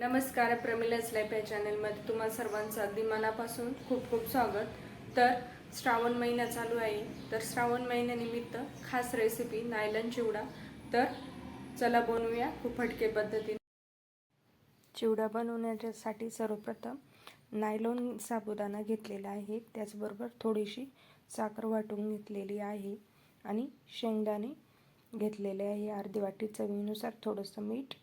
नमस्कार प्रमिलाच लाईफ या चॅनलमध्ये तुम्हा सर्वांचं अगदी मनापासून खूप खूप स्वागत. तर श्रावण महिना चालू आहे. तर श्रावण महिन्यानिमित्त खास रेसिपी नायलन चिवडा. तर चला बनवूया खूप फटके पद्धतीने. चिवडा बनवण्यासाठी सर्वप्रथम नायलॉन साबुदाणा घेतलेला आहे. त्याचबरोबर थोडीशी साखर वाटून घेतलेली आहे आणि शेंगदाणे घेतलेले आहे. अर्धी वाटी चवीनुसार थोडंसं मीठ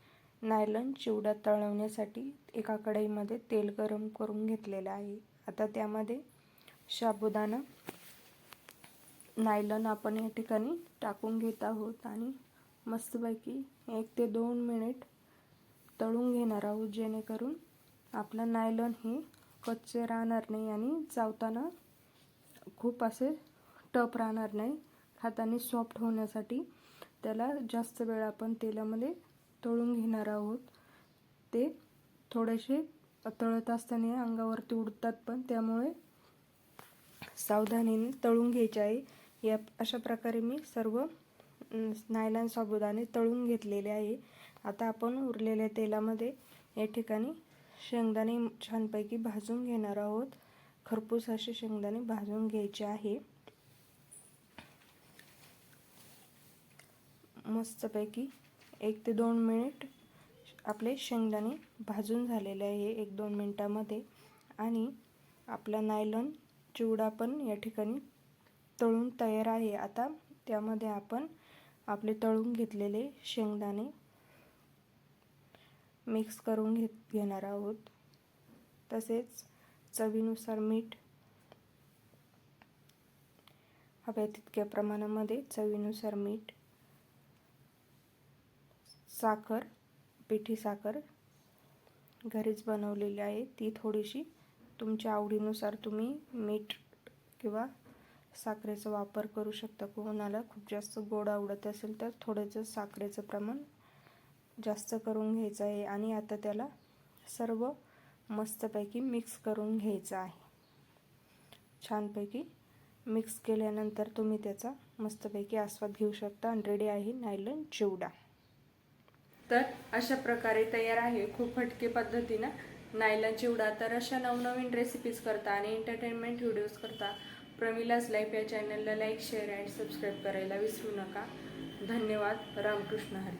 नायलॉन चिवडा तळवण्यासाठी एका कढईमध्ये तेल गरम करून घेतलेलं आहे. आता त्यामध्ये साबुदाणा नायलॉन आपण या ठिकाणी टाकून घेत आहोत आणि मस्तपैकी एक ते दोन मिनिट तळून घेणार आहोत जेणेकरून आपला नायलॉन हे कच्चे राहणार नाही आणि चावताना खूप असे टप राहणार नाही. हाताने सॉफ्ट होण्यासाठी त्याला जास्त वेळ आपण तेलामध्ये तळून घेणार आहोत. ते थोडेसे तळत असताना अंगावरती उडतात पण त्यामुळे सावधानीने तळून घ्यायचे आहे. या अशा प्रकारे मी सर्व नायलॉन साबुदाणे तळून घेतलेले आहे. आता आपण उरलेल्या तेलामध्ये या ठिकाणी शेंगदाणे छानपैकी भाजून घेणार आहोत. खरपूस असे शेंगदाणे भाजून घ्यायचे आहे. मस्तपैकी एक ते दोन मिनिट आपले शेंगदाणे भाजून झालेले आहे एक दोन मिनटामध्ये. आणि आपला नायलॉन चिवडा पण या ठिकाणी तळून तयार आहे. आता त्यामध्ये आपण आपले तळून घेतलेले शेंगदाणे मिक्स करून घेत घेणार आहोत. तसेच चवीनुसार मीठ हव्या तितक्या प्रमाणामध्ये चवीनुसार मीठ साखर पिठी साखर घरीच बनवलेली आहे. ती थोडीशी तुमच्या आवडीनुसार तुम्ही मीठ किंवा साखरेचा वापर करू शकता. कोणाला खूप जास्त गोड आवडत असेल तर थोडंसं साखरेचं प्रमाण जास्त करून घ्यायचं आहे आणि आता त्याला सर्व मस्तपैकी मिक्स करून घ्यायचं आहे. छानपैकी मिक्स केल्यानंतर तुम्ही त्याचा मस्तपैकी आस्वाद घेऊ शकता. आणि रेडी आहे नायलन चिवडा. तर अशा प्रकारे तयार आहे. खूप फटके पद्धतीनं नायलन चिवडा तर अशा नवनवीन रेसिपीज करता आणि एंटरटेनमेंट व्हिडिओज करता प्रमिलाज लाईफ या चॅनलला लाईक शेअर अँड सबस्क्राईब करायला विसरू नका. धन्यवाद. रामकृष्ण हरी.